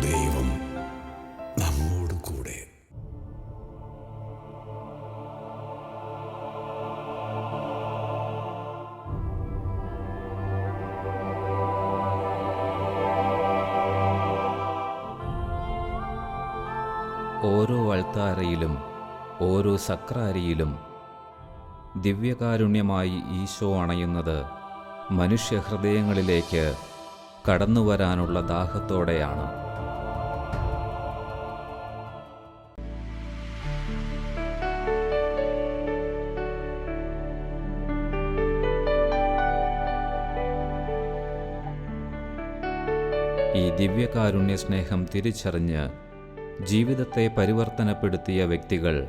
ദൈവം കൂടെ. ഓരോ അൾത്താരയിലും ഓരോ സക്രാരിയിലും ദിവ്യകാരുണ്യമായി ഈശോ അണയുന്നത് മനുഷ്യഹൃദയങ്ങളിലേക്ക് കടന്നുവരാനുള്ള ദാഹത്തോടെയാണ്. ഈ ദിവ്യകാരുണ്യ സ്നേഹം തിരിച്ചറിഞ്ഞ് ജീവിതത്തെ പരിവർത്തനപ്പെടുത്തിയ വ്യക്തികൾ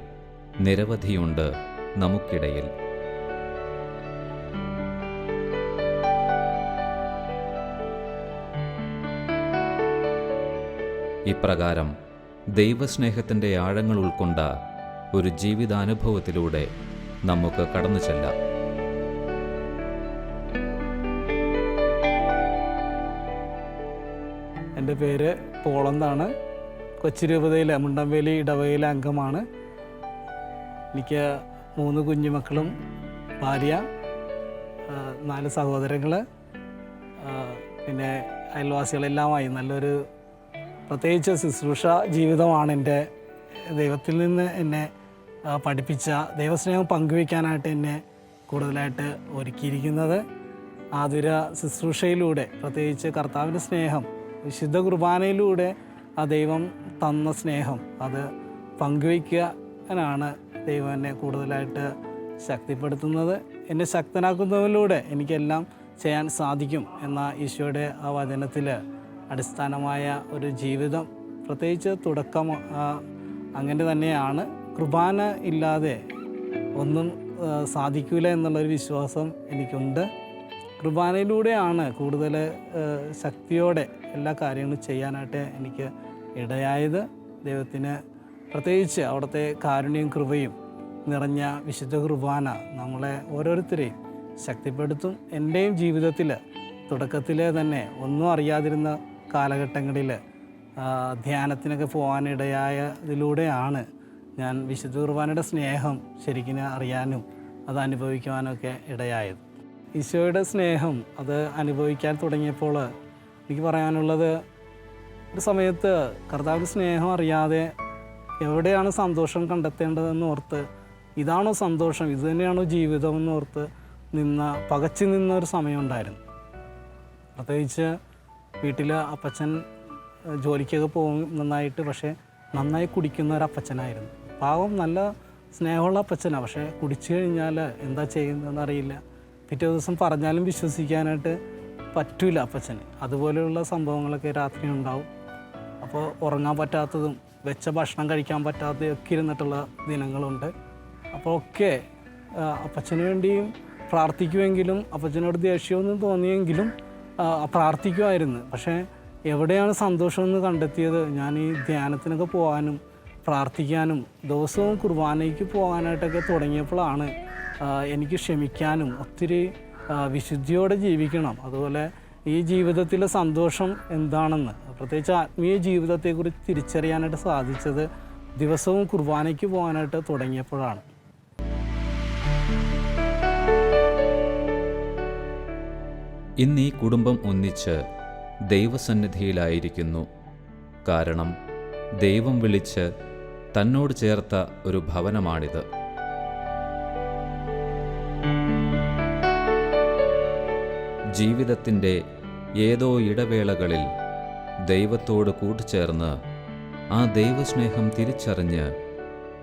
നിരവധിയുണ്ട് നമുക്കിടയിൽ. ഇപ്രകാരം ദൈവസ്നേഹത്തിന്റെ ആഴങ്ങൾ ഉൾക്കൊണ്ട ഒരു ജീവിതാനുഭവത്തിലൂടെ നമുക്ക് കടന്നു ചെല്ലാം. എന്റെ പേര് പോളന്താണ്. കൊച്ചി രൂപതയിലെ മുണ്ടംവേലി ഇടവകയിലെ അംഗമാണ്. എനിക്ക് മൂന്ന് കുഞ്ഞുമക്കളും ഭാര്യ നാല് സഹോദരങ്ങൾ പിന്നെ അയൽവാസികളെല്ലാമായി നല്ലൊരു പ്രത്യേകിച്ച് ശുശ്രൂഷ ജീവിതമാണ് എന്റെ ദൈവത്തിൽ നിന്ന് എന്നെ പഠിപ്പിച്ച ദൈവസ്നേഹം പങ്കുവയ്ക്കാനായിട്ട് എന്നെ കൂടുതലായിട്ട് ഒരുക്കിയിരിക്കുന്നത്. ആതുര ശുശ്രൂഷയിലൂടെ പ്രത്യേകിച്ച് കർത്താവിന്റെ സ്നേഹം വിശുദ്ധ കുർബാനയിലൂടെ ആ ദൈവം തന്ന സ്നേഹം അത് പങ്കുവയ്ക്കാനാണ് ദൈവം എന്നെ കൂടുതലായിട്ട് ശക്തിപ്പെടുത്തുന്നത്. എന്നെ ശക്തനാക്കുന്നതിലൂടെ എനിക്കെല്ലാം ചെയ്യാൻ സാധിക്കും എന്ന ഈശോയുടെ ആ വചനത്തിൽ അടിസ്ഥാനമായ ഒരു ജീവിതം പ്രത്യേകിച്ച് തുടക്കം അങ്ങനെ തന്നെയാണ്. കുർബാന ഇല്ലാതെ ഒന്നും സാധിക്കില്ല സാധിക്കൂല എന്നുള്ളൊരു വിശ്വാസം എനിക്കുണ്ട്. കുർബാനയിലൂടെയാണ് കൂടുതൽ ശക്തിയോടെ എല്ലാ കാര്യങ്ങളും ചെയ്യാനായിട്ട് എനിക്ക് ഇടയായത്. ദൈവത്തിന് പ്രത്യേകിച്ച് അവിടുത്തെ കാരുണ്യം കൃപയും നിറഞ്ഞ വിശുദ്ധ കുർബാന നമ്മളെ ഓരോരുത്തരെയും ശക്തിപ്പെടുത്തും. എന്റെയും ജീവിതത്തിൽ തുടക്കത്തിലെ തന്നെ ഒന്നും അറിയാതിരുന്ന കാലഘട്ടങ്ങളിൽ ധ്യാനത്തിനൊക്കെ പോകാനിടയായതിലൂടെയാണ് ഞാൻ വിശുദ്ധ കുർബാനയുടെ സ്നേഹം ശരിക്കും അറിയാനും അത് അനുഭവിക്കുവാനൊക്കെ ഇടയായത്. ഈശോയുടെ സ്നേഹം അത് അനുഭവിക്കാൻ തുടങ്ങിയപ്പോൾ എനിക്ക് പറയാനുള്ളത് ഒരു സമയത്ത് കർത്താവിന്റെ സ്നേഹം അറിയാതെ എവിടെയാണ് സന്തോഷം കണ്ടെത്തേണ്ടതെന്ന് ഓർത്ത് ഇതാണോ സന്തോഷം ഇത് തന്നെയാണോ ജീവിതം എന്ന് ഓർത്ത് നിന്ന പകച്ചു നിന്ന ഒരു സമയമുണ്ടായിരുന്നു പ്രത്യേകിച്ച് വീട്ടിൽ അപ്പച്ചൻ ജോലിക്കൊക്കെ പോകും നന്നായിട്ട് പക്ഷേ നന്നായി കുടിക്കുന്ന ഒരു അപ്പച്ചനായിരുന്നു. പാവം നല്ല സ്നേഹമുള്ള അപ്പച്ചനാണ് പക്ഷേ കുടിച്ചു കഴിഞ്ഞാൽ എന്താ ചെയ്യുന്നതെന്ന് അറിയില്ല. പിറ്റേ ദിവസം പറഞ്ഞാലും വിശ്വസിക്കാനായിട്ട് പറ്റൂല അപ്പച്ചന്. അതുപോലെയുള്ള സംഭവങ്ങളൊക്കെ രാത്രി ഉണ്ടാവും. അപ്പോൾ ഉറങ്ങാൻ പറ്റാത്തതും വെച്ച ഭക്ഷണം കഴിക്കാൻ പറ്റാത്തതും ഒക്കെ ഇരുന്നിട്ടുള്ള ദിനങ്ങളുണ്ട്. അപ്പോൾ ഒക്കെ അപ്പച്ചന് വേണ്ടിയും പ്രാർത്ഥിക്കുമെങ്കിലും അപ്പച്ചനോട് ദേഷ്യമൊന്നും തോന്നിയെങ്കിലും പ്രാർത്ഥിക്കുമായിരുന്നു പക്ഷേ എവിടെയാണ് സന്തോഷമെന്ന് കണ്ടെത്തിയത്? ഞാൻ ഈ ധ്യാനത്തിനൊക്കെ പോകാനും പ്രാർത്ഥിക്കാനും ദിവസവും കുർബാനയ്ക്ക് പോകാനായിട്ടൊക്കെ തുടങ്ങിയപ്പോഴാണ് എനിക്ക് ക്ഷമിക്കാനും ഒത്തിരി വിശുദ്ധിയോടെ ജീവിക്കണം. അതുപോലെ ഈ ജീവിതത്തിലെ സന്തോഷം എന്താണെന്ന് പ്രത്യേകിച്ച് ആത്മീയ ജീവിതത്തെക്കുറിച്ച് തിരിച്ചറിയാനായിട്ട് സാധിച്ചത് ദിവസവും കുർബാനയ്ക്ക് പോകാനായിട്ട് തുടങ്ങിയപ്പോഴാണ്. ഇന്ന് ഈ കുടുംബം ഒന്നിച്ച് ദൈവസന്നിധിയിലായിരിക്കുന്നു. കാരണം ദൈവം വിളിച്ച് തന്നോട് ചേർത്ത ഒരു ഭവനമാണിത്. ജീവിതത്തിന്റെ ഏതോ ഇടവേളകളിൽ ദൈവത്തോട് കൂട്ടുചേർന്ന് ആ ദൈവസ്നേഹം തിരിച്ചറിഞ്ഞ്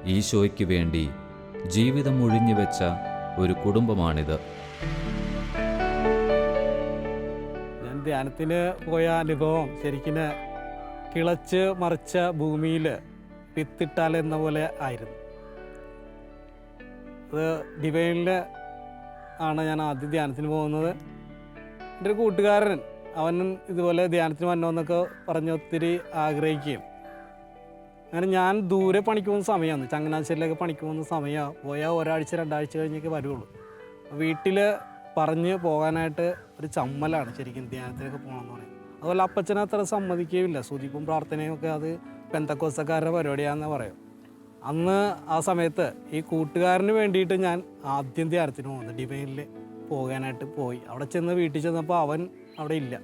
ഈശോയ്ക്ക് വേണ്ടി ജീവിതം ഒഴിഞ്ഞുവെച്ച ഒരു കുടുംബമാണിത്. ധ്യാനത്തിന് പോയ അനുഭവം ശരിക്കും കിളച്ച് മറിച്ച ഭൂമിയിൽ വിത്തിട്ടാൽ എന്ന പോലെ ആയിരുന്നു. അത് ഡിവൈനിൽ ആണ് ഞാൻ ആദ്യം ധ്യാനത്തിന് പോകുന്നത്. എന്റെ ഒരു കൂട്ടുകാരൻ അവനും ഇതുപോലെ ധ്യാനത്തിന് വന്നോന്നൊക്കെ പറഞ്ഞ് ഒത്തിരി ആഗ്രഹിക്കുകയും. അങ്ങനെ ഞാൻ ദൂരെ പണിക്ക് പോകുന്ന സമയമാണ് ചങ്ങനാശ്ശേരിയിലൊക്കെ പണിക്ക് പോകുന്ന സമയമാണ്. പോയാൽ ഒരാഴ്ച രണ്ടാഴ്ച കഴിഞ്ഞൊക്കെ വരുള്ളൂ. വീട്ടിൽ പറഞ്ഞ് പോകാനായിട്ട് ഒരു ചമ്മലാണ് ശരിക്കും ധ്യാനത്തിനൊക്കെ പോകണമെന്ന് പറയും അതുപോലെ അപ്പച്ചനെ അത്ര സമ്മതിക്കുകയില്ല സ്തുതിപ്പും പ്രാർത്ഥനയും ഒക്കെ അത് പെന്തക്കോസക്കാരുടെ പരിപാടിയാണെന്ന് പറയും. അന്ന് ആ സമയത്ത് ഈ കൂട്ടുകാരന് വേണ്ടിയിട്ട് ഞാൻ ആദ്യം ധ്യാനത്തിന് പോകുന്നത്. ഡിവൈനിൽ പോകാനായിട്ട് പോയി. അവിടെ ചെന്ന് വീട്ടിൽ ചെന്നപ്പോൾ അവൻ അവിടെ ഇല്ല.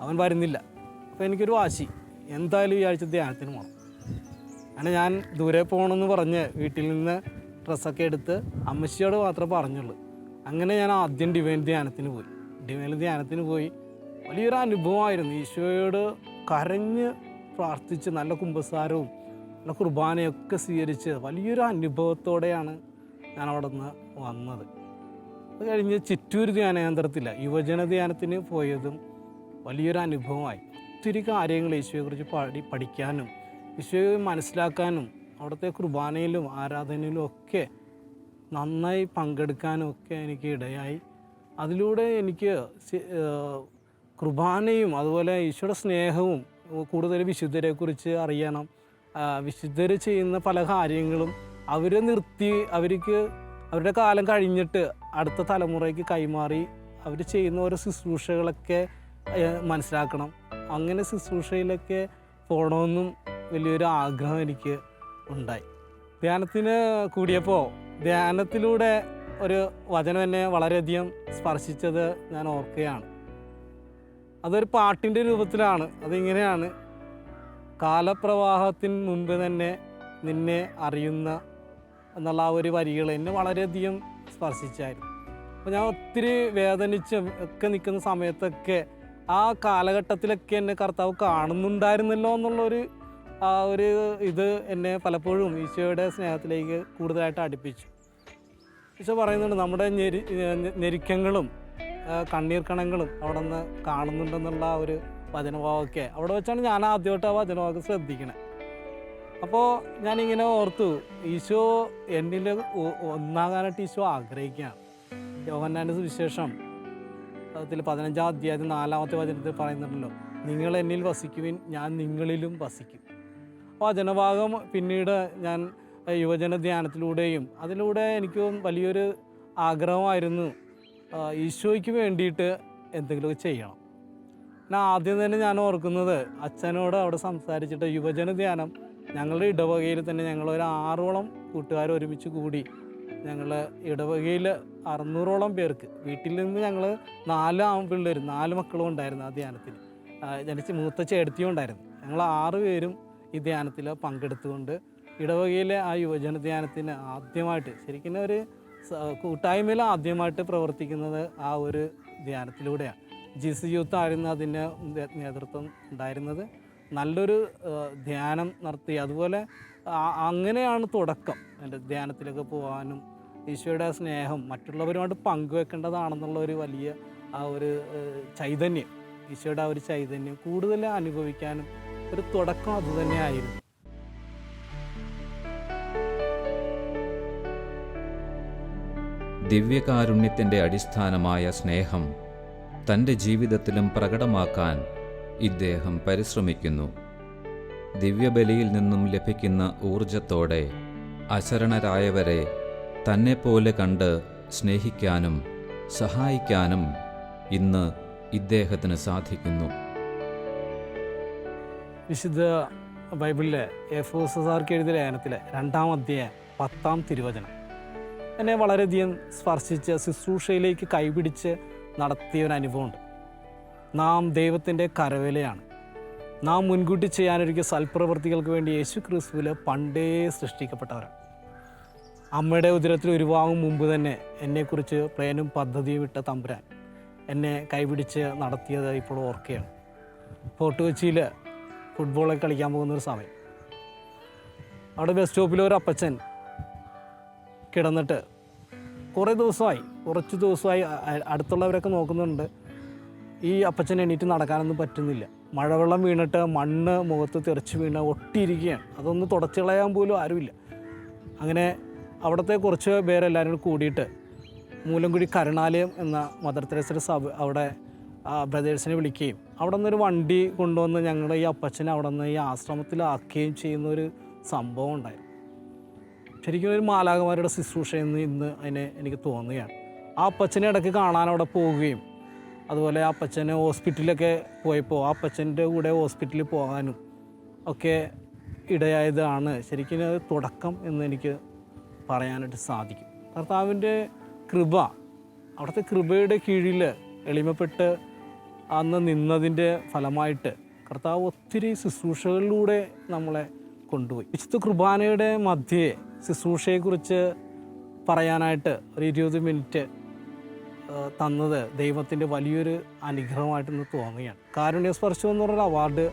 അവൻ വരുന്നില്ല. അപ്പോൾ എനിക്കൊരു വാശി. എന്തായാലും ഈ ആഴ്ച ധ്യാനത്തിന് പോകണം അങ്ങനെ ഞാൻ ദൂരെ പോകണമെന്ന് പറഞ്ഞ് വീട്ടിൽ നിന്ന് ഡ്രസ്സൊക്കെ എടുത്ത് അമ്മച്ചിയോട് മാത്രമേ പറഞ്ഞുള്ളൂ. അങ്ങനെ ഞാൻ ആദ്യം ഡിവൈൻ ധ്യാനത്തിന് പോയി. ഡിവൈൻ ധ്യാനത്തിന് പോയി. വലിയൊരു അനുഭവമായിരുന്നു. ഈശോയോട് കരഞ്ഞ് പ്രാർത്ഥിച്ച് നല്ല കുമ്പസാരവും നല്ല കുർബാനയൊക്കെ സ്വീകരിച്ച് വലിയൊരു അനുഭവത്തോടെയാണ് ഞാൻ അവിടെ നിന്ന് വന്നത്. അത് കഴിഞ്ഞ് ചിറ്റൂർ ധ്യാനകേന്ദ്രത്തില്ല യുവജന ധ്യാനത്തിന് പോയതും വലിയൊരു അനുഭവമായി. ഒത്തിരി കാര്യങ്ങൾ ഈശോയെക്കുറിച്ച് പഠി പഠിക്കാനും ഈശോയെ മനസ്സിലാക്കാനും അവിടുത്തെ കുർബാനയിലും ആരാധനയിലും ഒക്കെ നന്നായി പങ്കെടുക്കാനും ഒക്കെ എനിക്ക് ഇടയായി. അതിലൂടെ എനിക്ക് കുർബാനയും അതുപോലെ ഈശ്വര സ്നേഹവും കൂടുതൽ വിശുദ്ധരെക്കുറിച്ച് അറിയണം. വിശുദ്ധർ ചെയ്യുന്ന പല കാര്യങ്ങളും അവരെ നിർത്തി അവർക്ക് അവരുടെ കാലം കഴിഞ്ഞിട്ട് അടുത്ത തലമുറയ്ക്ക് കൈമാറി അവർ ചെയ്യുന്ന ഓരോ ശുശ്രൂഷകളൊക്കെ മനസ്സിലാക്കണം. അങ്ങനെ ശുശ്രൂഷയിലൊക്കെ പോകണമെന്നും വലിയൊരു ആഗ്രഹം എനിക്ക് ഉണ്ടായി. ധ്യാനത്തിന് കൂടിയപ്പോൾ ധ്യാനത്തിലൂടെ ഒരു വചനം എന്നെ വളരെയധികം സ്പർശിച്ചത് ഞാൻ ഓർക്കുകയാണ്. അതൊരു പാട്ടിന്റെ രൂപത്തിലാണ്. അതിങ്ങനെയാണ്. കാലപ്രവാഹത്തിന് മുമ്പ് തന്നെ നിന്നെ അറിയുന്ന എന്നുള്ള ആ ഒരു വരികൾ എന്നെ വളരെയധികം സ്പർശിച്ചായിരുന്നു. അപ്പോൾ ഞാൻ ഒത്തിരി വേദനിച്ച് ഒക്കെ നിൽക്കുന്ന സമയത്തൊക്കെ ആ കാലഘട്ടത്തിലൊക്കെ എന്നെ കർത്താവ് കാണുന്നുണ്ടായിരുന്നല്ലോ എന്നുള്ളൊരു ആ ഒരു ഇത് എന്നെ പലപ്പോഴും ഈശോയുടെ സ്നേഹത്തിലേക്ക് കൂടുതലായിട്ട് അടുപ്പിച്ചു. ഈശോ പറയുന്നുണ്ട് നമ്മുടെ ഞെരി ഞെരുക്കങ്ങളും കണ്ണീർ കണങ്ങളും അവിടെ നിന്ന് കാണുന്നുണ്ടെന്നുള്ള ആ ഒരു വചനഭാവമൊക്കെ അവിടെ വെച്ചാണ് ഞാൻ ആദ്യമായിട്ട് ആ വചനഭാവം ശ്രദ്ധിക്കണേ. അപ്പോൾ ഞാനിങ്ങനെ ഓർത്തു ഈശോ എന്നിൽ ഒന്നാകാനായിട്ട് ഈശോ ആഗ്രഹിക്കുകയാണ്. യോഹന്നാന്റെ സുവിശേഷം അതിൽ പതിനഞ്ചാം അധ്യായത്തിൽ നാലാമത്തെ വചനത്തിൽ പറയുന്നുണ്ടല്ലോ നിങ്ങൾ എന്നിൽ വസിക്കുവിൻ ഞാൻ നിങ്ങളിലും വസിക്കും. അപ്പോൾ ആ ജനഭാഗം പിന്നീട് ഞാൻ യുവജന ധ്യാനത്തിലൂടെയും അതിലൂടെ എനിക്ക് വലിയൊരു ആഗ്രഹമായിരുന്നു. ഈശോയ്ക്ക് വേണ്ടിയിട്ട് എന്തെങ്കിലുമൊക്കെ ചെയ്യണം. ഞാൻ ആദ്യം തന്നെ ഞാൻ ഓർക്കുന്നത് അച്ഛനോട് അവിടെ സംസാരിച്ചിട്ട് യുവജന ധ്യാനം ഞങ്ങളുടെ ഇടവകയിൽ തന്നെ ഞങ്ങൾ ഒരു ആറോളം കൂട്ടുകാർ ഒരുമിച്ച് കൂടി ഞങ്ങൾ ഇടവകയിൽ അറുന്നൂറോളം പേർക്ക് വീട്ടിൽ നിന്ന് ഞങ്ങൾ നാല് ആൺപിള്ളേർ നാല് മക്കളും ഉണ്ടായിരുന്നു ആ ധ്യാനത്തിൽ. ജനിച്ച് മൂത്ത ചേട്ടത്തിയും ഉണ്ടായിരുന്നു. ഞങ്ങൾ ആറ് പേരും ഈ ധ്യാനത്തിൽ പങ്കെടുത്തുകൊണ്ട് ഇടവകയിലെ ആ യുവജനധ്യാനത്തിന് ആദ്യമായിട്ട് ശരിക്കും ഒരു കൂട്ടായ്മയിൽ ആദ്യമായിട്ട് പ്രവർത്തിക്കുന്നത് ആ ഒരു ധ്യാനത്തിലൂടെയാണ്. ജി സി യൂത്ത് ആയിരുന്നു അതിന്റെ നേതൃത്വം ഉണ്ടായിരുന്നത്. നല്ലൊരു ധ്യാനം നടത്തി. അതുപോലെ അങ്ങനെയാണ് തുടക്കം. എന്റെ ധ്യാനത്തിലൊക്കെ പോകാനും ഈശോയുടെ സ്നേഹം മറ്റുള്ളവരുമായിട്ട് പങ്കുവെക്കേണ്ടതാണെന്നുള്ള ഒരു വലിയ ആ ഒരു ചൈതന്യം ഈശോയുടെ ആ ഒരു ചൈതന്യം കൂടുതൽ അനുഭവിക്കാനും ഒരു തുടക്കം അതുതന്നെയായിരുന്നു ദിവ്യകാരുണ്യത്തിന്റെ അടിസ്ഥാനമായ സ്നേഹം തന്റെ ജീവിതത്തിലും പ്രകടമാക്കാൻ ഇദ്ദേഹം പരിശ്രമിക്കുന്നു. ദിവ്യബലിയിൽ നിന്നും ലഭിക്കുന്ന ഊർജത്തോടെ അശരണരായവരെ തന്നെപ്പോലെ കണ്ട് സ്നേഹിക്കാനും സഹായിക്കാനും ഇന്ന് ഇദ്ദേഹത്തിന് സാധിക്കുന്നു. വിശുദ്ധ ബൈബിളിലെ എഫോസാർക്ക് എഴുതിയ ലേഖനത്തിലെ രണ്ടാം അധ്യായം പത്താം തിരുവചനം. എന്നെ വളരെയധികം സ്പർശിച്ച് ശുശ്രൂഷയിലേക്ക് കൈപിടിച്ച് നടത്തിയ ഒരു അനുഭവമുണ്ട്. നാം ദൈവത്തിന്റെ കരവേലയാണ്. നാം മുൻകൂട്ടി ചെയ്യാനൊരുക്കിയ സൽപ്രവൃത്തികൾക്ക് വേണ്ടി യേശു ക്രിസ്തുവിൽ പണ്ടേ സൃഷ്ടിക്കപ്പെട്ടവരാണ്. അമ്മയുടെ ഉദരത്തിൽ ഉരുവാകും മുമ്പ് തന്നെ എന്നെക്കുറിച്ച് പ്ലേനും പദ്ധതിയും ഇട്ട തമ്പുരാൻ എന്നെ കൈപിടിച്ച് നടത്തിയത് ഇപ്പോൾ ഓർക്കുകയാണ്. ഫോർട്ട് കൊച്ചിയിൽ ഫുട്ബോളൊക്കെ കളിക്കാൻ പോകുന്നൊരു സമയം. അവിടെ ബസ് സ്റ്റോപ്പിൽ അപ്പച്ചൻ കിടന്നിട്ട് കുറേ ദിവസമായി കുറച്ച് ദിവസമായി അടുത്തുള്ളവരൊക്കെ നോക്കുന്നുണ്ട്. ഈ അപ്പച്ചൻ എണീറ്റ് നടക്കാനൊന്നും പറ്റുന്നില്ല. മഴവെള്ളം വീണിട്ട് മണ്ണ് മുഖത്ത് തെറിച്ച് വീണ് ഒട്ടിയിരിക്കുകയാണ്. അതൊന്ന് തുടച്ചു കളയാൻ പോലും ആരുമില്ല. അങ്ങനെ അവിടുത്തെ കുറച്ച് പേരെല്ലാവരും കൂടി കൂടിയിട്ട് മൂലംകുഴി കരുണാലയം എന്ന മദർ തെരേസയുടെ സഭ അവിടെ ബ്രദേഴ്സിനെ വിളിക്കുകയും അവിടെ നിന്നൊരു വണ്ടി കൊണ്ടുവന്ന് ഞങ്ങളുടെ ഈ അപ്പച്ചനെ അവിടെ നിന്ന് ഈ ആശ്രമത്തിലാക്കുകയും ചെയ്യുന്ന ഒരു സംഭവം ഉണ്ടായിരുന്നു. ശരിക്കും ഒരു മാലാകമാരുടെ ശുശ്രൂഷ എന്ന് ഇന്ന് അതിനെ എനിക്ക് തോന്നുകയാണ്. ആ അപ്പച്ചനെ ഇടയ്ക്ക് കാണാൻ അവിടെ പോവുകയും അതുപോലെ ആ അപ്പച്ചനെ ഹോസ്പിറ്റലിലൊക്കെ പോയപ്പോൾ ആ അപ്പച്ചന്റെ കൂടെ ഹോസ്പിറ്റലിൽ പോകാനും ഒക്കെ ഇടയായതാണ് ശരിക്കും തുടക്കം എന്ന് എനിക്ക് പറയാനായിട്ട് സാധിക്കും. കർത്താവിന്റെ കൃപ അവിടുത്തെ കൃപയുടെ കീഴിൽ എളിമപ്പെട്ട് അന്ന് നിന്നതിന്റെ ഫലമായിട്ട് കർത്താവ് ഒത്തിരി ശുശ്രൂഷകളിലൂടെ നമ്മളെ കൊണ്ടുപോയി. വിശുദ്ധ കുർബാനയുടെ മധ്യേ ശുശ്രൂഷയെക്കുറിച്ച് പറയാനായിട്ട് ഒരു ഇരുപത് മിനിറ്റ് തന്നത് ദൈവത്തിന്റെ വലിയൊരു അനുഗ്രഹമായിട്ടൊന്ന് തോന്നുകയാണ്. കാരുണ്യസ്പർശം എന്ന് പറഞ്ഞൊരു അവാർഡ്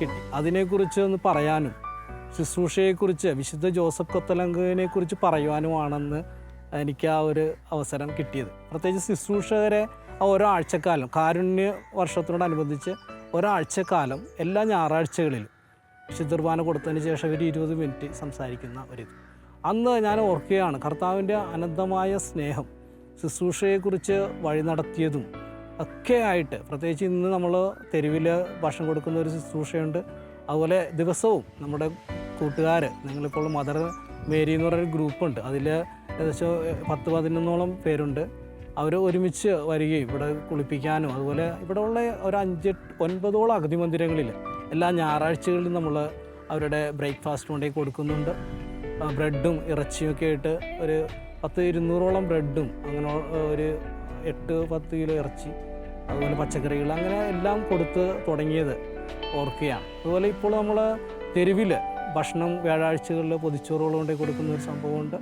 കിട്ടി. അതിനെക്കുറിച്ച് ഒന്ന് പറയാനും ശുശ്രൂഷയെക്കുറിച്ച് വിശുദ്ധ ജോസഫ് കൊത്തലങ്കനെ കുറിച്ച് പറയുവാനുമാണെന്ന് എനിക്ക് ആ ഒരു അവസരം കിട്ടിയത്. പ്രത്യേകിച്ച് ശുശ്രൂഷകരെ ആഴ്ചക്കാലം കാരുണ്യ വർഷത്തിനോടനുബന്ധിച്ച് ഒരാഴ്ചക്കാലം എല്ലാ ഞായറാഴ്ചകളിലും വിശുദ്ധുർബാന കൊടുത്തതിന് ശേഷം ഒരു ഇരുപത് മിനിറ്റ് സംസാരിക്കുന്ന ഒരിത് അന്ന് ഞാൻ ഓർക്കുകയാണ് കർത്താവിന്റെ അനന്തമായ സ്നേഹം ശുശ്രൂഷയെക്കുറിച്ച് വഴി നടത്തിയതും ഒക്കെ ആയിട്ട്. പ്രത്യേകിച്ച് ഇന്ന് നമ്മൾ തെരുവിൽ ഭക്ഷണം കൊടുക്കുന്ന ഒരു ശുശ്രൂഷയുണ്ട്. അതുപോലെ ദിവസവും നമ്മുടെ കൂട്ടുകാർ ഞങ്ങളിപ്പോൾ മദർ മേരി എന്ന് പറയുന്ന ഗ്രൂപ്പുണ്ട്. അതിൽ ഏകദേശം പത്ത് പതിനൊന്നോളം പേരുണ്ട്. അവർ ഒരുമിച്ച് വരികയും ഇവിടെ കുളിപ്പിക്കാനും അതുപോലെ ഇവിടെ ഉള്ള ഒരു അഞ്ച് ഒൻപതോളം അഗതി മന്ദിരങ്ങളിൽ എല്ലാ ഞായറാഴ്ചകളിലും നമ്മൾ അവരുടെ ബ്രേക്ക്ഫാസ്റ്റ് കൊണ്ടേ കൊടുക്കുന്നുണ്ട്. ബ്രെഡും ഇറച്ചിയും ഒക്കെ ആയിട്ട് ഒരു പത്ത് ഇരുന്നൂറോളം ബ്രെഡും അങ്ങനെ ഒരു എട്ട് പത്ത് കിലോ ഇറച്ചി അതുപോലെ പച്ചക്കറികൾ അങ്ങനെ എല്ലാം കൊടുത്ത് തുടങ്ങിയത് ഓർക്കുകയാണ് അതുപോലെ ഇപ്പോൾ നമ്മൾ തെരുവിൽ ഭക്ഷണം വ്യാഴാഴ്ചകളിൽ പൊതിച്ചോറുകൾ കൊണ്ടേ കൊടുക്കുന്ന ഒരു സംഭവമുണ്ട്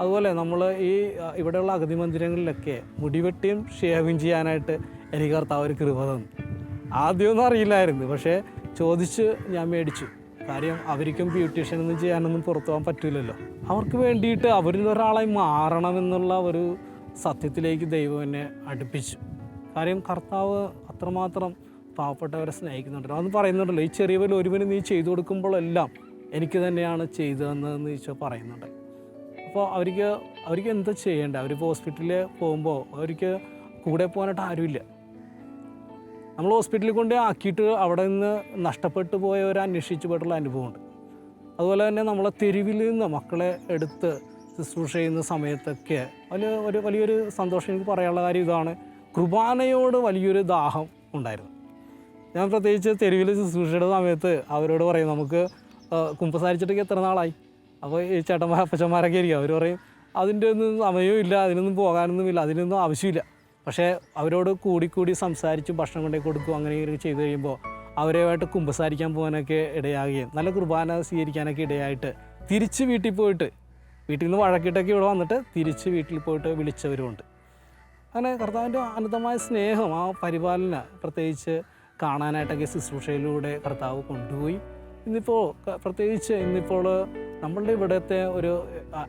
അതുപോലെ നമ്മൾ ഈ ഇവിടെയുള്ള അഗതി മന്ദിരങ്ങളിലൊക്കെ മുടിവെട്ടിയും ഷേവിങ് ചെയ്യാനായിട്ട് എനിക്ക് കർത്താവ് ഒരു കൃപ തന്നു. ആദ്യമൊന്നും അറിയില്ലായിരുന്നു പക്ഷേ ചോദിച്ച് ഞാൻ മേടിച്ചു. കാര്യം അവർക്കും ബ്യൂട്ടീഷ്യൻ ഒന്നും ചെയ്യാനൊന്നും പുറത്തു പോകാൻ പറ്റില്ലല്ലോ അവർക്ക് വേണ്ടിയിട്ട് അവരിൽ ഒരാളായി മാറണമെന്നുള്ള ഒരു സത്യത്തിലേക്ക് ദൈവം എന്നെ അടുപ്പിച്ചു. കാര്യം കർത്താവ് അത്രമാത്രം പാവപ്പെട്ടവരെ സ്നേഹിക്കുന്നുണ്ടല്ലോ. അതൊന്നും പറയുന്നുണ്ടല്ലോ ഈ ചെറിയവരിൽ ഒരുവന് നീ ചെയ്തു കൊടുക്കുമ്പോഴെല്ലാം എനിക്ക് തന്നെയാണ് ചെയ്തതെന്ന് ഈശോ പറയുന്നുണ്ട്. അപ്പോൾ അവർക്ക് അവർക്ക് എന്താ ചെയ്യേണ്ടത് അവരിപ്പോൾ ഹോസ്പിറ്റലിൽ പോകുമ്പോൾ അവർക്ക് കൂടെ പോകാനായിട്ട് ആരുമില്ല. നമ്മൾ ഹോസ്പിറ്റലിൽ കൊണ്ട് ആക്കിയിട്ട് അവിടെ നിന്ന് നഷ്ടപ്പെട്ടു പോയവരെ ഒരു പോയിട്ടുള്ള അനുഭവമുണ്ട്. അതുപോലെ തന്നെ നമ്മളെ തെരുവിൽ നിന്ന് മക്കളെ എടുത്ത് ശുശ്രൂഷ ചെയ്യുന്ന സമയത്തൊക്കെ വലിയ ഒരു വലിയൊരു സന്തോഷം എനിക്ക് പറയാനുള്ള കാര്യം ഇതാണ്. കുർബാനയോട് വലിയൊരു ദാഹം ഉണ്ടായിരുന്നു. ഞാൻ പ്രത്യേകിച്ച് തെരുവിൽ ശുശ്രൂഷയുടെ സമയത്ത് അവരോട് പറയും നമുക്ക് കുമ്പസാരിച്ചിട്ടൊക്കെ എത്ര നാളായി? അപ്പോൾ ഈ ചേട്ടന്മാർ അപ്പച്ചന്മാരൊക്കെ ആയിരിക്കും. അവർ പറയും അതിന്റെ ഒന്നും സമയവും ഇല്ല അതിനൊന്നും പോകാനൊന്നുമില്ല അതിനൊന്നും ആവശ്യമില്ല. പക്ഷേ അവരോട് കൂടിക്കൂടി സംസാരിച്ച് ഭക്ഷണം കൊണ്ടേ കൊടുക്കും അങ്ങനെ ചെയ്തു ചെയ്ത് കഴിയുമ്പോൾ അവരുമായിട്ട് കുമ്പസാരിക്കാൻ പോകാനൊക്കെ ഇടയാകുകയും നല്ല കുർബാന സ്വീകരിക്കാനൊക്കെ ഇടയായിട്ട് തിരിച്ച് വീട്ടിൽ പോയിട്ട് വീട്ടിൽ നിന്ന് വഴക്കിട്ടൊക്കെ ഇവിടെ വന്നിട്ട് തിരിച്ച് വീട്ടിൽ പോയിട്ട് വിളിച്ചവരുമുണ്ട്. അങ്ങനെ കർത്താവിന്റെ അനന്തമായ സ്നേഹം ആ പരിപാലന പ്രത്യേകിച്ച് കാണാനായിട്ടൊക്കെ ശുശ്രൂഷയിലൂടെ കർത്താവ് കൊണ്ടുപോയി. ഇന്നിപ്പോൾ പ്രത്യേകിച്ച് ഇന്നിപ്പോൾ നമ്മളുടെ ഇവിടുത്തെ ഒരു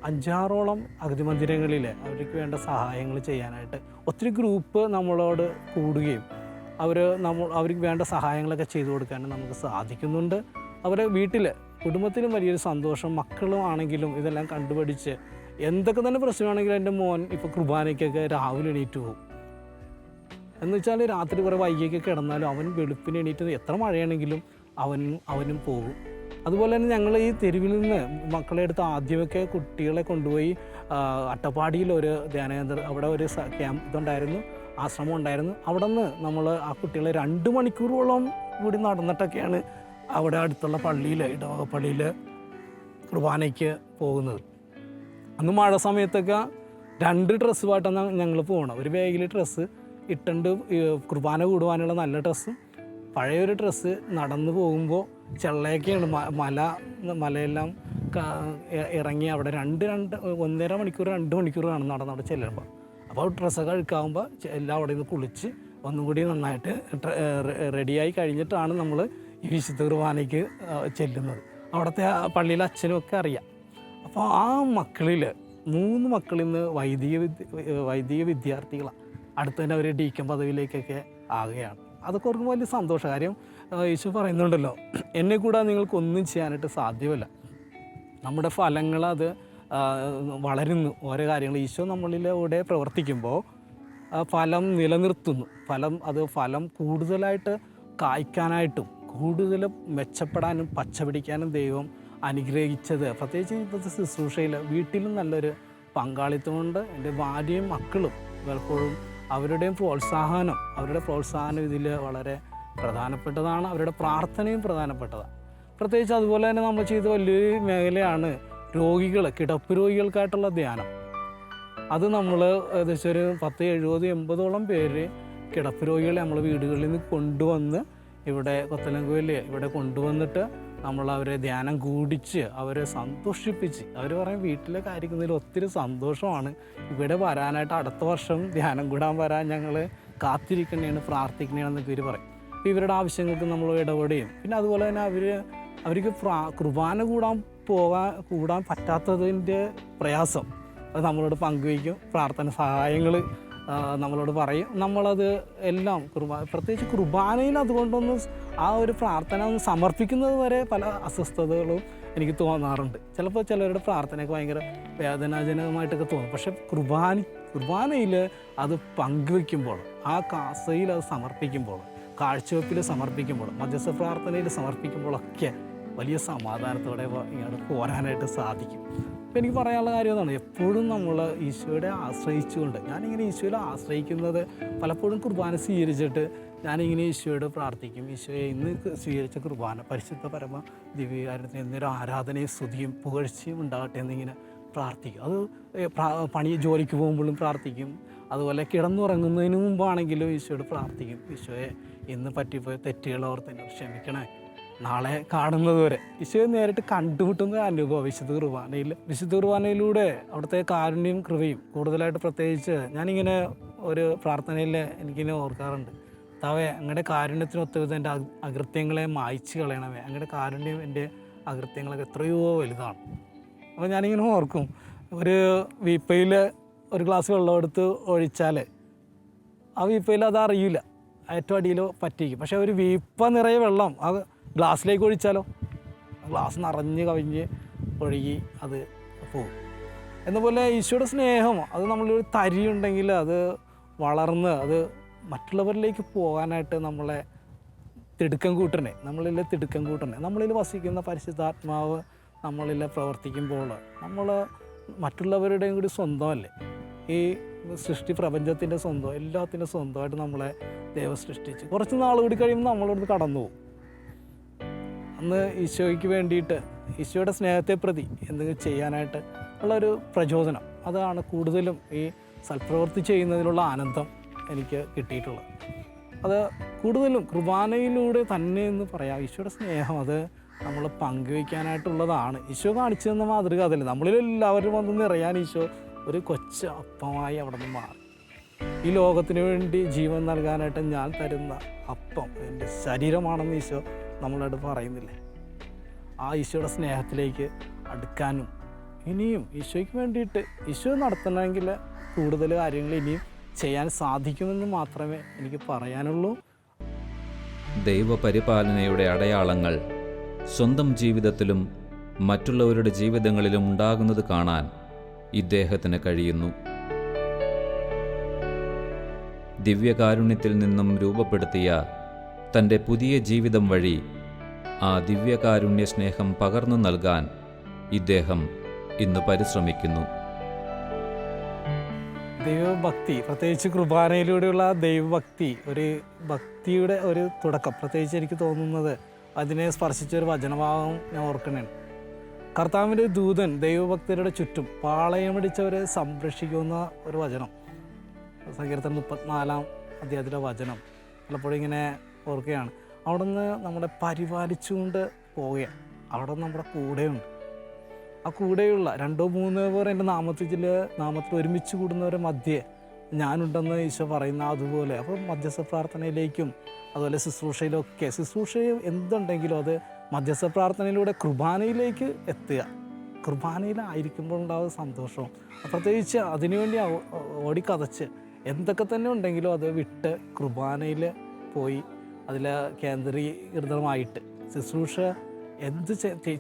അഞ്ചാറോളം അഗതി മന്ദിരങ്ങളിൽ അവർക്ക് വേണ്ട സഹായങ്ങൾ ചെയ്യാനായിട്ട് ഒത്തിരി ഗ്രൂപ്പ് നമ്മളോട് കൂടുകയും അവർ നമ്മൾ അവർക്ക് വേണ്ട സഹായങ്ങളൊക്കെ ചെയ്തു കൊടുക്കാനും നമുക്ക് സാധിക്കുന്നുണ്ട്. അവരെ വീട്ടിൽ കുടുംബത്തിലും വലിയൊരു സന്തോഷം മക്കളും ആണെങ്കിലും ഇതെല്ലാം കണ്ടുപഠിച്ച് എന്തൊക്കെ തന്നെ പ്രശ്നമാണെങ്കിലും എന്റെ മോൻ ഇപ്പോൾ കുർബാനയ്ക്കൊക്കെ രാവിലെ എണീറ്റ് പോകും എന്ന് വെച്ചാൽ രാത്രി കുറേ വൈകിയൊക്കെ കിടന്നാലും അവൻ വെളുപ്പിന് എണീറ്റ് എത്ര മഴയാണെങ്കിലും അവനും അവനും പോകും അതുപോലെ തന്നെ ഞങ്ങൾ ഈ തെരുവിൽ നിന്ന് മക്കളെ എടുത്ത് ആദ്യമൊക്കെ കുട്ടികളെ കൊണ്ടുപോയി അട്ടപ്പാടിയിൽ ഒരു ധ്യാനകേന്ദ്രം അവിടെ ഒരു ക്യാമ്പ് ഇതുണ്ടായിരുന്നു ആശ്രമം ഉണ്ടായിരുന്നു. അവിടെ നിന്ന് നമ്മൾ ആ കുട്ടികളെ രണ്ട് മണിക്കൂറോളം കൂടി നടന്നിട്ടൊക്കെയാണ് അവിടെ അടുത്തുള്ള പള്ളിയിൽ ഇടവക പള്ളിയിൽ കുർബാനയ്ക്ക് പോകുന്നത്. അന്ന് മഴ സമയത്തൊക്കെ രണ്ട് ഡ്രസ്സുമായിട്ടാണ് ഞങ്ങൾ പോകണം ഒരു ബാഗിൽ ഡ്രസ്സ് ഇട്ടുണ്ട് കുർബാന കൂടുവാനുള്ള നല്ല ഡ്രസ്സും പഴയൊരു ഡ്രസ്സ് നടന്നു പോകുമ്പോൾ ചെള്ളയൊക്കെയാണ് മല മലയെല്ലാം ഇറങ്ങി അവിടെ രണ്ട് രണ്ട് ഒന്നര മണിക്കൂർ രണ്ട് മണിക്കൂർ ആണ് നടന്ന് അവിടെ ചെല്ലുമ്പോൾ അപ്പോൾ ഡ്രസ്സൊക്കെ അഴുക്കാവുമ്പോൾ എല്ലാം അവിടെ നിന്ന് കുളിച്ച് ഒന്നും കൂടി നന്നായിട്ട് റെഡിയായി കഴിഞ്ഞിട്ടാണ് നമ്മൾ ഈ വിശുദ്ധ കുർബാനയ്ക്ക് ചെല്ലുന്നത്. അവിടുത്തെ പള്ളിയിലെ അച്ഛനും ഒക്കെ അറിയാം. അപ്പോൾ ആ മക്കളിൽ മൂന്ന് മക്കളിൽ നിന്ന് വൈദിക വിദ്യ വൈദിക വിദ്യാർത്ഥികളാണ് അടുത്ത് തന്നെ അവർ ഡീക്കം പദവിയിലേക്കൊക്കെ ആകുകയാണ്. അതൊക്കെ അവർക്ക് വലിയ സന്തോഷ. കാര്യം യേശു പറയുന്നുണ്ടല്ലോ എന്നെ കൂടാതെ നിങ്ങൾക്കൊന്നും ചെയ്യാനായിട്ട് സാധ്യമല്ല. നമ്മുടെ ഫലങ്ങൾ അത് വളരുന്നു. ഓരോ കാര്യങ്ങൾ ഈശോ നമ്മളിലൂടെ പ്രവർത്തിക്കുമ്പോൾ ഫലം നിലനിർത്തുന്നു. ഫലം അത് ഫലം കൂടുതലായിട്ട് കായ്ക്കാനായിട്ടും കൂടുതൽ മെച്ചപ്പെടാനും പച്ചപിടിക്കാനും ദൈവം അനുഗ്രഹിച്ചത്. പ്രത്യേകിച്ച് ഇപ്പോഴത്തെ ശുശ്രൂഷയിൽ വീട്ടിലും നല്ലൊരു പങ്കാളിത്തമുണ്ട്. എന്റെ ഭാര്യയും മക്കളും പലപ്പോഴും അവരുടെയും പ്രോത്സാഹനം അവരുടെ പ്രോത്സാഹനം ഇതിൽ വളരെ പ്രധാനപ്പെട്ടതാണ്. അവരുടെ പ്രാർത്ഥനയും പ്രധാനപ്പെട്ടതാണ്. പ്രത്യേകിച്ച് അതുപോലെ തന്നെ നമ്മൾ ചെയ്ത വലിയൊരു മേഖലയാണ് രോഗികൾ കിടപ്പ് രോഗികൾക്കായിട്ടുള്ള ധ്യാനം. അത് നമ്മൾ ഏകദേശം ഒരു പത്ത് എഴുപത് എൺപതോളം പേര് കിടപ്പ് രോഗികളെ നമ്മൾ വീടുകളിൽ നിന്ന് കൊണ്ടുവന്ന് ഇവിടെ കൊത്തലങ്കുവല്ലേ ഇവിടെ കൊണ്ടുവന്നിട്ട് നമ്മൾ അവരെ ധ്യാനം കൂടിച്ച് അവരെ സന്തോഷിപ്പിച്ച്. അവർ പറയും വീട്ടിലെ കാര്യങ്ങളിൽ ഒത്തിരി സന്തോഷമാണ്. ഇവിടെ വരാനായിട്ട് അടുത്ത വർഷം ധ്യാനം കൂടാൻ വരാൻ ഞങ്ങൾ കാത്തിരിക്കണേണ് പ്രാർത്ഥിക്കണേണെന്നൊക്കെ ഇവർ പറയും. അപ്പോൾ ഇവരുടെ ആവശ്യങ്ങൾക്ക് നമ്മൾ ഇടപെടുകയും പിന്നെ അതുപോലെ തന്നെ അവർ അവർക്ക് പ്രാ കുർബാന കൂടാൻ പോകാൻ കൂടാൻ പറ്റാത്തതിന്റെ പ്രയാസം. അത് നമ്മളോട് പങ്കുവയ്ക്കും. പ്രാർത്ഥന സഹായങ്ങൾ നമ്മളോട് പറയും. നമ്മളത് എല്ലാം കുർബാന പ്രത്യേകിച്ച് കുർബാനയിൽ അതുകൊണ്ടൊന്ന് ആ ഒരു പ്രാർത്ഥന ഒന്ന് സമർപ്പിക്കുന്നത് വരെ പല അസ്വസ്ഥതകളും എനിക്ക് തോന്നാറുണ്ട്. ചിലപ്പോൾ ചിലരുടെ പ്രാർത്ഥനയൊക്കെ ഭയങ്കര വേദനാജനകമായിട്ടൊക്കെ തോന്നും. പക്ഷേ കുർബാന കുർബാനയിൽ അത് പങ്കുവെക്കുമ്പോൾ ആ കാസയിൽ അത് സമർപ്പിക്കുമ്പോൾ കാഴ്ചവെപ്പിൽ സമർപ്പിക്കുമ്പോൾ മധ്യസ്ഥ പ്രാർത്ഥനയിൽ സമർപ്പിക്കുമ്പോഴൊക്കെ വലിയ സമാധാനത്തോടെ ഇങ്ങോട്ട് പോരാനായിട്ട് സാധിക്കും. എനിക്ക് പറയാനുള്ള കാര്യം എന്താണ് എപ്പോഴും നമ്മൾ ഈശോയുടെ ആശ്രയിച്ചുകൊണ്ട് ഞാനിങ്ങനെ ഈശോയിൽ ആശ്രയിക്കുന്നത് പലപ്പോഴും കുർബാന സ്വീകരിച്ചിട്ട് ഞാനിങ്ങനെ ഈശോയോട് പ്രാർത്ഥിക്കും. ഈശോയെ ഇന്ന് സ്വീകരിച്ച കുർബാന പരിശുദ്ധ പരമ ദിവ്യകാരണത്തിന് എന്നൊരു ആരാധനയും സ്തുതിയും പുകഴ്ചയും ഉണ്ടാകട്ടെ എന്നിങ്ങനെ പ്രാർത്ഥിക്കും. അത് പണി ജോലിക്ക് പോകുമ്പോഴും പ്രാർത്ഥിക്കും. അതുപോലെ കിടന്നുറങ്ങുന്നതിന് മുമ്പാണെങ്കിലും ഈശോയോട് പ്രാർത്ഥിക്കും. ഈശോയെ ഇന്ന് പറ്റിപ്പോയ തെറ്റുകൾ ഓർത്ത് ക്ഷമിക്കണേ നാളെ കാണുന്നത് വരെ ഈശോയെ നേരിട്ട് കണ്ടുമുട്ടുന്ന അനുഭവം വിശുദ്ധ കുർബാനയിൽ. വിശുദ്ധ കുർബാനയിലൂടെ അവിടുത്തെ കാരുണ്യം കൃപയും കൂടുതലായിട്ട് പ്രത്യേകിച്ച് ഞാനിങ്ങനെ ഒരു പ്രാർത്ഥനയിൽ എനിക്കിങ്ങനെ ഓർക്കാറുണ്ട്. താവേ അങ്ങയുടെ കാരുണ്യത്തിനൊത്തവിധം എന്റെ അകൃത്യങ്ങളെ മായ്ച്ചു കളയണമേ. അങ്ങയുടെ കാരുണ്യം എന്റെ അകൃത്യങ്ങളൊക്കെ എത്രയോ വലുതാണ്. അപ്പോൾ ഞാനിങ്ങനെ ഓർക്കും. ഒരു വീപ്പയിൽ ഒരു ഗ്ലാസ് വെള്ളം എടുത്ത് ഒഴിച്ചാൽ ആ വീപ്പയിൽ അത് അറിയില്ല. ഏറ്റവും അടിയിൽ പറ്റിക്കും പക്ഷേ ഒരു വീപ്പ നിറയെ വെള്ളം ആ ഗ്ലാസ്സിലേക്ക് ഒഴിച്ചാലോ? ഗ്ലാസ് നിറഞ്ഞ് കവിഞ്ഞ് ഒഴുകി അത് പോകും എന്നപോലെ ഈശോയുടെ സ്നേഹം അത് നമ്മളൊരു തരി ഉണ്ടെങ്കിൽ അത് വളർന്ന് അത് മറ്റുള്ളവരിലേക്ക് പോകാനായിട്ട് നമ്മളെ തിടുക്കം കൂട്ടണേ. നമ്മളിൽ തിടുക്കം കൂട്ടണേ. നമ്മളിൽ വസിക്കുന്ന പരിശുദ്ധാത്മാവ് നമ്മളിൽ പ്രവർത്തിക്കുമ്പോൾ നമ്മൾ മറ്റുള്ളവരുടെയും കൂടി സ്വന്തമല്ലേ? ഈ സൃഷ്ടി പ്രപഞ്ചത്തിന്റെ സ്വന്തം എല്ലാത്തിന്റെ സ്വന്തമായിട്ട് നമ്മളെ ദൈവം സൃഷ്ടിച്ചു. കുറച്ച് നാൾ കൂടി കഴിയുമ്പോൾ നമ്മളിവിടുന്ന് കടന്നു പോകും അന്ന് ഈശോയ്ക്ക് വേണ്ടിയിട്ട് ഈശോയുടെ സ്നേഹത്തെ പ്രതി എന്തെങ്കിലും ചെയ്യാനായിട്ട് ഉള്ളൊരു പ്രചോദനം. അതാണ് കൂടുതലും ഈ സൽപ്രവൃത്തി ചെയ്യുന്നതിലുള്ള ആനന്ദം എനിക്ക് കിട്ടിയിട്ടുള്ളത്. അത് കൂടുതലും കുർബാനയിലൂടെ തന്നെ എന്ന് പറയാം. ഈശോയുടെ സ്നേഹം അത് നമ്മൾ പങ്കുവയ്ക്കാനായിട്ടുള്ളതാണ്. ഈശോ കാണിച്ചു തന്ന മാതൃക അതല്ലേ. നമ്മളിലെല്ലാവരും വന്ന് നിറയാൻ ഈശോ ഒരു കൊച്ച അപ്പമായി അവിടെ നിന്ന് മാറി. ഈ ലോകത്തിന് വേണ്ടി ജീവൻ നൽകാനായിട്ട് ഞാൻ തരുന്ന അപ്പം എന്റെ ശരീരമാണെന്ന് ഈശോ നമ്മളോട് പറയുന്നില്ലേ? ആ ഈശോയുടെ സ്നേഹത്തിലേക്ക് അടുക്കാനും ഇനിയും ഈശോയ്ക്ക് വേണ്ടിയിട്ട് ഈശോ നടത്തണമെങ്കിൽ കൂടുതൽ കാര്യങ്ങൾ ഇനിയും ചെയ്യാൻ സാധിക്കുമെന്ന് മാത്രമേ എനിക്ക് പറയാനുള്ളൂ. ദൈവപരിപാലനയുടെ അടയാളങ്ങൾ സ്വന്തം ജീവിതത്തിലും മറ്റുള്ളവരുടെ ജീവിതങ്ങളിലും ഉണ്ടാകുന്നത് കാണാൻ ഇദ്ദേഹത്തിന് കഴിയുന്നു. ദിവ്യകാരുണ്യത്തിൽ നിന്നും രൂപപ്പെടുത്തിയ തന്റെ പുതിയ ജീവിതം വഴി ആ ദിവ്യകാരുണ്യ സ്നേഹം പകർന്നു നൽകാൻ ഇദ്ദേഹം ഇന്ന് പരിശ്രമിക്കുന്നു. ദൈവഭക്തി പ്രത്യേകിച്ച് കുർബാനയിലൂടെയുള്ള ദൈവഭക്തി ഒരു ഭക്തിയുടെ ഒരു തുടക്കം. പ്രത്യേകിച്ച് എനിക്ക് തോന്നുന്നത് അതിനെ സ്പർശിച്ച ഒരു വചനഭാവം ഞാൻ ഓർക്കണേണ് കർത്താവിന്റെ ദൂതൻ ദൈവഭക്തരുടെ ചുറ്റും പാളയമടിച്ചവരെ സംരക്ഷിക്കുന്ന ഒരു വചനം. സങ്കീർത്തനം മുപ്പത്തിനാലാം അധ്യായത്തിലെ വചനം. പലപ്പോഴും ഇങ്ങനെ ഓർക്കുകയാണ്. അവിടെ നിന്ന് നമ്മളെ പരിപാലിച്ചുകൊണ്ട് പോവുകയാണ്. അവിടെ നമ്മുടെ കൂടെയുണ്ട്. ആ കൂടെയുള്ള രണ്ടോ മൂന്നോ പേർ എന്റെ നാമത്തിൽ നാമത്തിൽ ഒരുമിച്ച് കൂടുന്നവരെ മധ്യേ ഞാനുണ്ടെന്ന് ഈശോ പറയുന്ന അതുപോലെ അപ്പോൾ മധ്യസ്ഥ പ്രാർത്ഥനയിലേക്കും അതുപോലെ ശുശ്രൂഷയിലൊക്കെ ശുശ്രൂഷയും എന്തുണ്ടെങ്കിലും അത് മധ്യസ്ഥ പ്രാർത്ഥനയിലൂടെ കുർബാനയിലേക്ക് എത്തുക. കുർബാനയിലായിരിക്കുമ്പോൾ ഉണ്ടാകുന്ന സന്തോഷവും പ്രത്യേകിച്ച് അതിനുവേണ്ടി ഓടിക്കതച്ച് എന്തൊക്കെ തന്നെ ഉണ്ടെങ്കിലും അത് വിട്ട് കുർബാനയിൽ പോയി അതിൽ കേന്ദ്രീകൃതമായിട്ട്. ശുശ്രൂഷ എന്ത്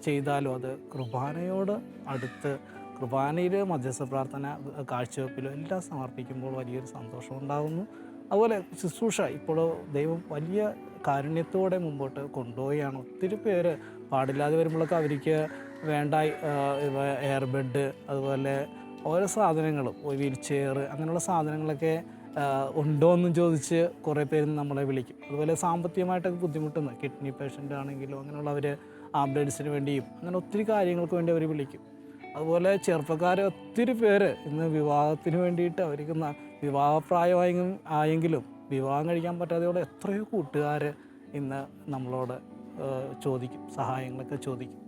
ചെയ്താലും അത് കുർബാനയോട് അടുത്ത് കുർബാനയിൽ മധ്യസ്ഥ പ്രാർത്ഥന കാഴ്ചവെപ്പിലും എല്ലാം സമർപ്പിക്കുമ്പോൾ വലിയൊരു സന്തോഷം ഉണ്ടാകുന്നു. അതുപോലെ ശുശ്രൂഷ ഇപ്പോൾ ദൈവം വലിയ കാരുണ്യത്തോടെ മുമ്പോട്ട് കൊണ്ടുപോവുകയാണ്. ഒത്തിരി പേര് പാടില്ലാതെ വരുമ്പോഴൊക്കെ അവർക്ക് വേണ്ട എയർ ബെഡ് അതുപോലെ ഓരോ സാധനങ്ങളും വീൽ ചെയർ അങ്ങനെയുള്ള സാധനങ്ങളൊക്കെ ഉണ്ടോ എന്ന് ചോദിച്ച് കുറേ പേര് നമ്മളെ വിളിക്കും. അതുപോലെ സാമ്പത്തികമായിട്ടൊക്കെ ബുദ്ധിമുട്ടുന്ന കിഡ്നി പേഷ്യന്റ് ആണെങ്കിലും അങ്ങനെയുള്ളവർ ആംബുലൻസിന് വേണ്ടിയും അങ്ങനെ ഒത്തിരി കാര്യങ്ങൾക്ക് വേണ്ടി അവർ വിളിക്കും. അതുപോലെ ചെറുപ്പക്കാർ ഒത്തിരി പേര് ഇന്ന് വിവാഹത്തിന് വേണ്ടിയിട്ട് അവർക്ക് വിവാഹപ്രായമായെങ്കിലും ആയെങ്കിലും വിവാഹം കഴിക്കാൻ പറ്റാതെയുള്ള എത്രയോ കൂട്ടുകാർ ഇന്ന് നമ്മളോട് ചോദിക്കും സഹായങ്ങളൊക്കെ ചോദിക്കും.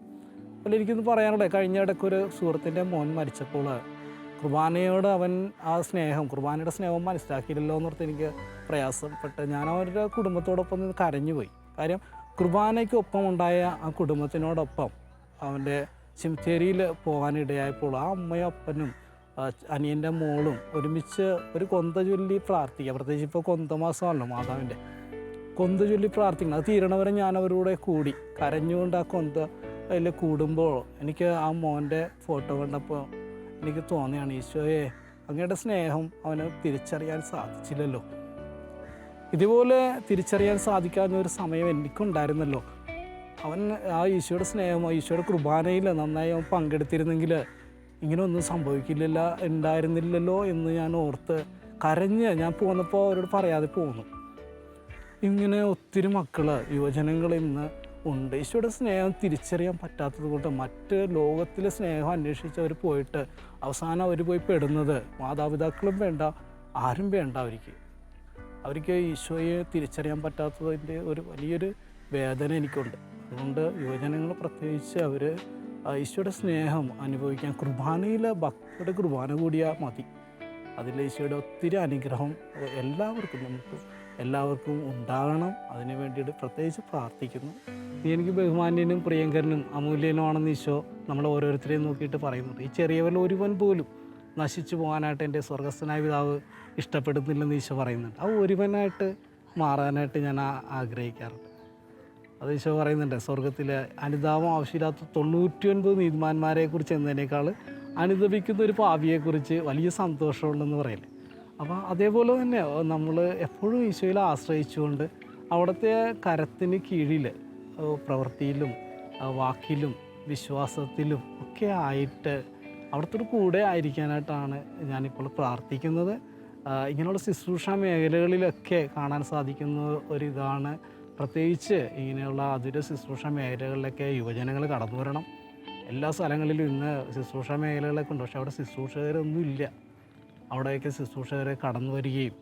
അപ്പോൾ എനിക്കിന്ന് പറയാനുള്ളത് കഴിഞ്ഞ ഇടയ്ക്ക് ഒരു സുഹൃത്തിന്റെ മോൻ മരിച്ചപ്പോൾ കുർബാനയോട് അവൻ ആ സ്നേഹം കുർബാനയുടെ സ്നേഹം മനസ്സിലാക്കിയില്ലല്ലോ എന്നോർത്ത് എനിക്ക് പ്രയാസപ്പെട്ട് ഞാൻ അവരുടെ കുടുംബത്തോടൊപ്പം നിന്ന് കരഞ്ഞുപോയി. കാര്യം കുർബാനയ്ക്കൊപ്പം ഉണ്ടായ ആ കുടുംബത്തിനോടൊപ്പം അവന്റെ സിംത്തേരിയിൽ പോകാനിടയായപ്പോൾ ആ അമ്മയും അപ്പനും അനിയന്റെ മോളും ഒരുമിച്ച് ഒരു കൊന്ത ചൊല്ലി പ്രാർത്ഥിക്കുക. പ്രത്യേകിച്ച് ഇപ്പോൾ കൊന്ത മാസമാണല്ലോ മാതാവിന്റെ. കൊന്ത ചൊല്ലി പ്രാർത്ഥിക്കണം. അത് തീരണവരെ ഞാൻ അവരുടെ കൂടി കരഞ്ഞുകൊണ്ട് ആ കൊന്ത അതിൽ കൂടുമ്പോൾ എനിക്ക് ആ മോന്റെ ഫോട്ടോ കണ്ടപ്പോൾ എനിക്ക് തോന്നിയാണ് ഈശോയെ അങ്ങയുടെ സ്നേഹം അവന് തിരിച്ചറിയാൻ സാധിച്ചില്ലല്ലോ. ഇതുപോലെ തിരിച്ചറിയാൻ സാധിക്കാവുന്ന ഒരു സമയം എനിക്കുണ്ടായിരുന്നല്ലോ. അവൻ ആ ഈശോയുടെ സ്നേഹമോ ഈശോയുടെ കുർബാനയിൽ നന്നായി അവൻ പങ്കെടുത്തിരുന്നെങ്കിൽ ഇങ്ങനെയൊന്നും സംഭവിക്കില്ല ഉണ്ടായിരുന്നില്ലല്ലോ എന്ന് ഞാൻ ഓർത്ത് കരഞ്ഞ് ഞാൻ പോന്നപ്പോൾ അവരോട് പറയാതെ പോന്നു. ഇങ്ങനെ ഒത്തിരി മക്കൾ യുവജനങ്ങൾ ഇന്ന് ഉണ്ട്. ഈശോയുടെ സ്നേഹം തിരിച്ചറിയാൻ പറ്റാത്തത് കൊണ്ട് മറ്റ് ലോകത്തിലെ സ്നേഹം അന്വേഷിച്ച് അവർ പോയിട്ട് അവസാനം അവർ പോയി പെടുന്നത് മാതാപിതാക്കളും വേണ്ട ആരും വേണ്ട അവർക്ക്. അവർക്ക് ഈശോയെ തിരിച്ചറിയാൻ പറ്റാത്തതിന്റെ ഒരു വലിയൊരു വേദന എനിക്കുണ്ട്. അതുകൊണ്ട് യുവജനങ്ങൾ പ്രത്യേകിച്ച് അവർ ഈശോയുടെ സ്നേഹം അനുഭവിക്കാൻ കുർബാനയിലെ ഭക്തിയുടെ കുർബാന കൂടിയാൽ മതി. അതിൽ ഈശോയുടെ ഒത്തിരി അനുഗ്രഹം എല്ലാവർക്കും നമുക്ക് എല്ലാവർക്കും ഉണ്ടാകണം. അതിനു വേണ്ടിയിട്ട് പ്രത്യേകിച്ച് പ്രാർത്ഥിക്കുന്നു. നീ എനിക്ക് ബഹുമാന്യനും പ്രിയങ്കരനും അമൂല്യനുമാണെന്ന് ഈശോ നമ്മൾ ഓരോരുത്തരെയും നോക്കിയിട്ട് പറയുന്നുണ്ട്. ഈ ചെറിയവരിൽ ഒരുവൻ പോലും നശിച്ചു പോകാനായിട്ട് എന്റെ സ്വർഗസ്ഥനായ പിതാവ് ഇഷ്ടപ്പെടുന്നില്ലെന്ന് ഈശോ പറയുന്നുണ്ട്. ആ ഒരുവനായിട്ട് മാറാനായിട്ട് ഞാൻ ആഗ്രഹിക്കാറുണ്ട്. അത് ഈശോ പറയുന്നുണ്ട് സ്വർഗത്തിലെ അനുതാപം ആവശ്യമില്ലാത്ത തൊണ്ണൂറ്റിയൊൻപത് നീതിമാന്മാരെ കുറിച്ച് എന്നതിനേക്കാൾ അനുദപിക്കുന്ന ഒരു പാവിയെക്കുറിച്ച് വലിയ സന്തോഷമുണ്ടെന്ന് പറയില്ലേ അപ്പോൾ അതേപോലെ തന്നെ നമ്മൾ എപ്പോഴും ഈശോയിൽ ആശ്രയിച്ചുകൊണ്ട് അവിടുത്തെ കരത്തിന് കീഴിൽ പ്രവൃത്തിയിലും വാക്കിലും വിശ്വാസത്തിലും ഒക്കെ ആയിട്ട് അവിടുത്തെ കൂടെ ആയിരിക്കാനായിട്ടാണ് ഞാനിപ്പോൾ പ്രാർത്ഥിക്കുന്നത്. ഇങ്ങനെയുള്ള ശുശ്രൂഷ മേഖലകളിലൊക്കെ കാണാൻ സാധിക്കുന്ന ഒരിതാണ് പ്രത്യേകിച്ച് ഇങ്ങനെയുള്ള അതിര ശുശ്രൂഷ മേഖലകളിലൊക്കെ യുവജനങ്ങൾ കടന്നു വരണം. എല്ലാ സ്ഥലങ്ങളിലും ഇന്ന് ശുശ്രൂഷ മേഖലകളൊക്കെ ഉണ്ട്. പക്ഷേ അവിടെ ശുശ്രൂഷകരൊന്നും ഇല്ല. അവിടെയൊക്കെ ശുശ്രൂഷകരെ കടന്നു വരികയും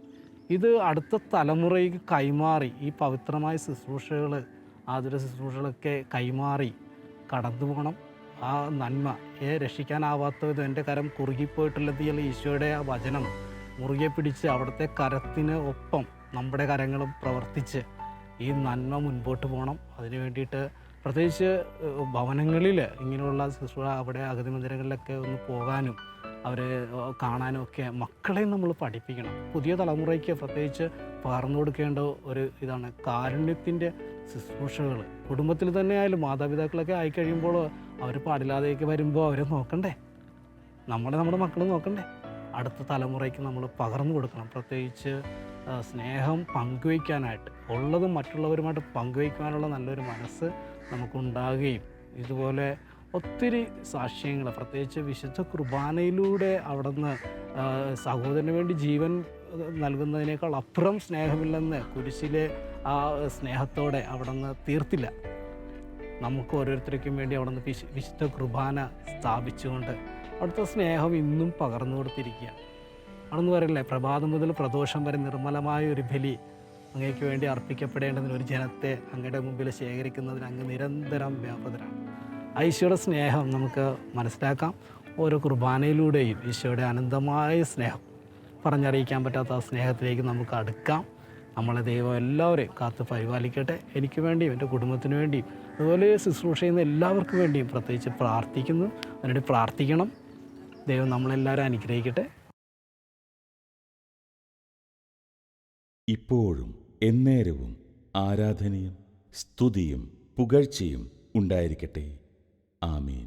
ഇത് അടുത്ത തലമുറയ്ക്ക് കൈമാറി ഈ പവിത്രമായ ശുശ്രൂഷകൾ ആതുര ശുശ്രൂഷകളൊക്കെ കൈമാറി കടന്നു പോകണം. ആ നന്മ ഏ രക്ഷിക്കാനാവാത്തത് എന്റെ കരം കുറുകിപ്പോയിട്ടുള്ളതിൽ ഈശോയുടെ ആ വചനം. മുറുകെ പിടിച്ച് അവിടുത്തെ കരത്തിന് ഒപ്പം നമ്മുടെ കരങ്ങളും പ്രവർത്തിച്ച് ഈ നന്മ മുൻപോട്ട് പോകണം. അതിന് വേണ്ടിയിട്ട് പ്രത്യേകിച്ച് ഭവനങ്ങളിൽ ഇങ്ങനെയുള്ള ശുശ്രൂഷ അവിടെ അഗതി മന്ദിരങ്ങളിലൊക്കെ ഒന്ന് പോകാനും അവർ കാണാനും ഒക്കെ മക്കളെ നമ്മൾ പഠിപ്പിക്കണം. പുതിയ തലമുറയ്ക്ക് പ്രത്യേകിച്ച് പകർന്നു കൊടുക്കേണ്ട ഒരു ഇതാണ് കാരുണ്യത്തിന്റെ ശുശ്രൂഷകൾ കുടുംബത്തിൽ തന്നെ ആയാലും മാതാപിതാക്കളൊക്കെ ആയിക്കഴിയുമ്പോൾ അവർ പാടില്ലാതെയൊക്കെ വരുമ്പോൾ അവരെ നോക്കണ്ടേ? നമ്മളെ നമ്മുടെ മക്കൾ നോക്കണ്ടേ? അടുത്ത തലമുറയ്ക്ക് നമ്മൾ പകർന്നു കൊടുക്കണം. പ്രത്യേകിച്ച് സ്നേഹം പങ്കുവയ്ക്കാനായിട്ട് ഉള്ളതും മറ്റുള്ളവരുമായിട്ട് പങ്കുവയ്ക്കാനുള്ള നല്ലൊരു മനസ്സ് നമുക്കുണ്ടാകുകയും ഇതുപോലെ ഒത്തിരി സാക്ഷ്യങ്ങൾ പ്രത്യേകിച്ച് വിശുദ്ധ കുർബാനയിലൂടെ അവിടുന്ന് സഹോദരന് വേണ്ടി ജീവൻ നൽകുന്നതിനേക്കാൾ അപ്പുറം സ്നേഹമില്ലെന്ന് കുരിശിലെ ആ സ്നേഹത്തോടെ അവിടുന്ന് തീർത്തില്ല. നമുക്ക് ഓരോരുത്തർക്കും വേണ്ടി അവിടുന്ന് വിശു വിശുദ്ധ കുർബാന സ്ഥാപിച്ചുകൊണ്ട് അവിടുത്തെ സ്നേഹം ഇന്നും പകർന്നു കൊടുത്തിരിക്കുക. അവിടുന്ന് പറയില്ലേ പ്രഭാതം മുതൽ പ്രദോഷം വരെ നിർമ്മലമായ ഒരു ബലി അങ്ങേക്ക് വേണ്ടി അർപ്പിക്കപ്പെടേണ്ടതിന് ഒരു ജനത്തെ അങ്ങയുടെ മുമ്പിൽ ശേഖരിക്കുന്നതിന് അങ്ങ് നിരന്തരം വ്യാപൃതരാണ്. ഈശോയുടെ സ്നേഹം നമുക്ക് മനസ്സിലാക്കാം. ഓരോ കുർബാനയിലൂടെയും ഈശോയുടെ അനന്തമായ സ്നേഹം പറഞ്ഞറിയിക്കാൻ പറ്റാത്ത ആ സ്നേഹത്തിലേക്ക് നമുക്ക് അടുക്കാം. നമ്മളെ ദൈവം എല്ലാവരെയും കാത്ത് പരിപാലിക്കട്ടെ. എനിക്ക് വേണ്ടിയും എന്റെ കുടുംബത്തിന് വേണ്ടിയും അതുപോലെ ശുശ്രൂഷ ചെയ്യുന്ന എല്ലാവർക്കും വേണ്ടിയും പ്രത്യേകിച്ച് പ്രാർത്ഥിക്കുന്നു. അതിനുവേണ്ടി പ്രാർത്ഥിക്കണം. ദൈവം നമ്മളെല്ലാവരും അനുഗ്രഹിക്കട്ടെ. ഇപ്പോഴും എന്നേരവും ആരാധനയും സ്തുതിയും പുകഴ്ചയും ഉണ്ടായിരിക്കട്ടെ. ആമീൻ